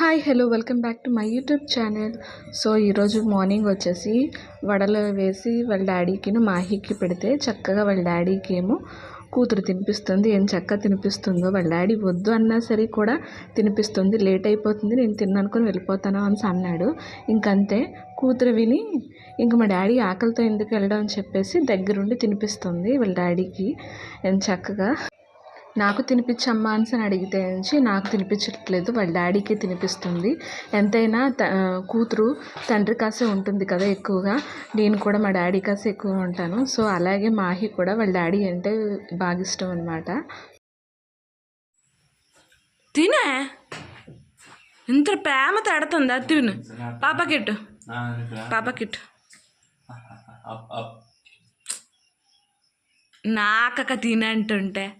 Hi hello welcome back to my YouTube channel. So ఈరోజు morning వచ్చేసి వడలు వేసి వాళ్ళ డాడీకి మాహికి పెడితే చక్కగా వాళ్ళ డాడీకి ఏమో కూతురు తినిపిస్తుంది. ఏం చక్కగా తినిపిస్తుందో వాళ్ళ డాడీ వద్దు అన్నా సరే కూడా తినిపిస్తుంది. లేట్ అయిపోతుంది. నేను తిన్నానుకొని వెళ్ళిపోతాను అని అన్నాడు. ఇంకంతే. కూతురు విని ఇంక మా డాడీ ఆకలితో ఎందుకు వెళ్ళడం అని చెప్పేసి దగ్గరుండి తినిపిస్తుంది వాళ్ళ డాడీకి. ఏం చక్కగా నాకు తినిపించమ్మా అని అడిగితే నుంచి నాకు తినిపించట్లేదు వాళ్ళ డాడీకి తినిపిస్తుంది. ఎంతైనా త కూతురు తండ్రి కాసే ఉంటుంది కదా ఎక్కువగా. నేను కూడా మా డాడీ కాసే ఎక్కువ ఉంటాను. సో అలాగే మాహి కూడా వాళ్ళ డాడీ అంటే బాగా ఇష్టం అనమాట తినే? ఇంత ప్రేమ తడుతుందా? తిను. పాపకిట్టు. పాపకిట్టు. నాకక తినంటుంటే.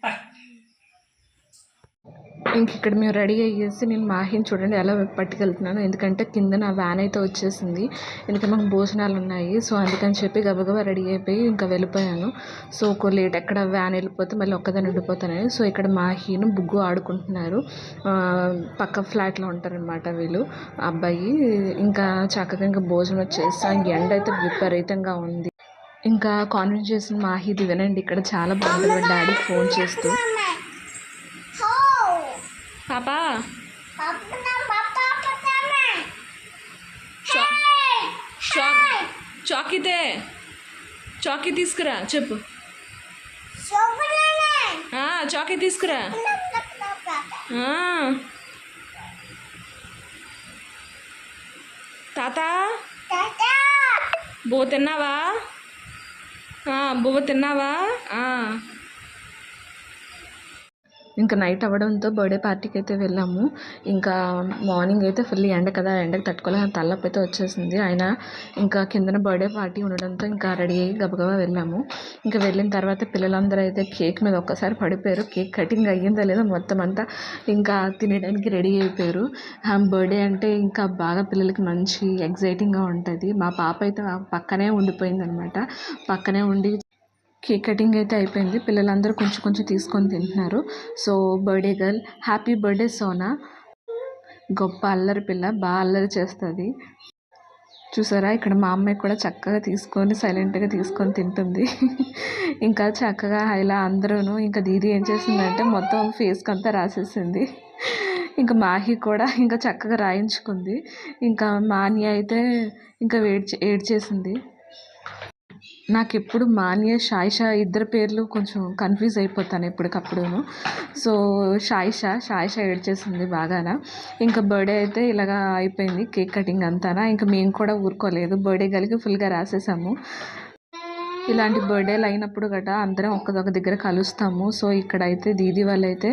ఇంక ఇక్కడ మేము రెడీ అయ్యేసి నేను మాహిని చూడండి ఎలా పట్టుకెళ్తున్నాను. ఎందుకంటే కింద నా వ్యాన్ అయితే వచ్చేసింది. ఎందుకంటే మాకు భోజనాలు ఉన్నాయి. సో అందుకని చెప్పి గబగబా రెడీ అయిపోయి ఇంకా వెళ్ళిపోయాను. సో ఒక లేట్ ఎక్కడ వ్యాన్ వెళ్ళిపోతే మళ్ళీ ఒక్కదాన్ని ఉండిపోతానని సో ఇక్కడ మాహిను బుగ్గు ఆడుకుంటున్నారు. పక్క ఫ్లాట్లో ఉంటారనమాట వీళ్ళు అబ్బాయి. ఇంకా చక్కగా ఇంకా భోజనం వచ్చేసి ఎండ అయితే విపరీతంగా ఉంది. ఇంకా కాన్వెన్స్ చేసిన మాహిది వినండి. ఇక్కడ చాలా బాగుంటుంది డాడీ ఫోన్ చేస్తూ. పాపా చాకీతే చాకీ తీసుకురా చెప్పు చాకీ తీసుకురా తాత బువ్వ తిన్నావా బువ్వ తిన్నావా ఇంకా నైట్ అవ్వడంతో బర్త్డే పార్టీకి అయితే వెళ్ళాము. ఇంకా మార్నింగ్ అయితే ఫుల్ ఎండ కదా ఎండకు తట్టుకోలే తలనొప్పి అయితే వచ్చేసింది. ఆయన ఇంకా కిందన బర్త్డే పార్టీ ఉండడంతో ఇంకా రెడీ అయ్యి గబగబా వెళ్ళాము. ఇంకా వెళ్ళిన తర్వాత పిల్లలందరూ అయితే కేక్ మీద ఒక్కసారి పడిపోయారు. కేక్ కటింగ్ అయ్యిందా లేదో మొత్తం అంతా ఇంకా తినడానికి రెడీ అయిపోయారు. బర్త్డే అంటే ఇంకా బాగా పిల్లలకి మంచి ఎగ్జైటింగ్గా ఉంటుంది. మా పాప అయితే పక్కనే ఉండిపోయింది అనమాట పక్కనే ఉండి కేక్ కటింగ్ అయితే అయిపోయింది. పిల్లలందరూ కొంచెం కొంచెం తీసుకొని తింటున్నారు. So birthday girl happy birthday Sona. గొప్ప అల్లరి పిల్ల బాగా అల్లరి చేస్తుంది. చూసారా? ఇక్కడ మా అమ్మాయి కూడా చక్కగా తీసుకొని సైలెంట్గా తీసుకొని తింటుంది. ఇంకా చక్కగా ఇలా అందరూ ఇంకా దీది ఏం చేసిందంటే మొత్తం ఫేస్కి అంతా రాసేసింది. ఇంకా మాహి కూడా ఇంకా చక్కగా రాయించుకుంది. ఇంకా మాని అయితే ఇంకా ఏడ్చి ఏడ్చేసింది. నాకు ఎప్పుడు మాన్య షాయిషా ఇద్దరు పేర్లు కొంచెం కన్ఫ్యూజ్ అయిపోతాను ఎప్పటికప్పుడును. సో షాయిషా షాయిషా ఏడ్చేసింది బాగానా. ఇంకా బర్త్డే అయితే ఇలాగా అయిపోయింది కేక్ కటింగ్ అంతానా. ఇంకా మేము కూడా ఊరుకోలేదు. బర్త్డే కలిగి ఫుల్గా రాసేసాము. ఇలాంటి బర్త్డేలు అయినప్పుడు గట్రా అందరం ఒక్కదొక దగ్గర కలుస్తాము. సో ఇక్కడ అయితే దీదీ వాళ్ళు అయితే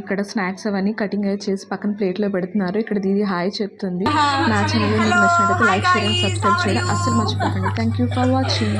ఇక్కడ స్నాక్స్ అవన్నీ కటింగ్ అయితే చేసి పక్కన ప్లేట్లో పెడుతున్నారు. ఇక్కడ దీదీ హాయ్ చెప్తుంది. నా ఛానల్ మీకు నచ్చినట్లయితే లైక్ చేయడం సబ్స్క్రైబ్ చేయడం అస్సలు మర్చిపోకండి. Thank you for watching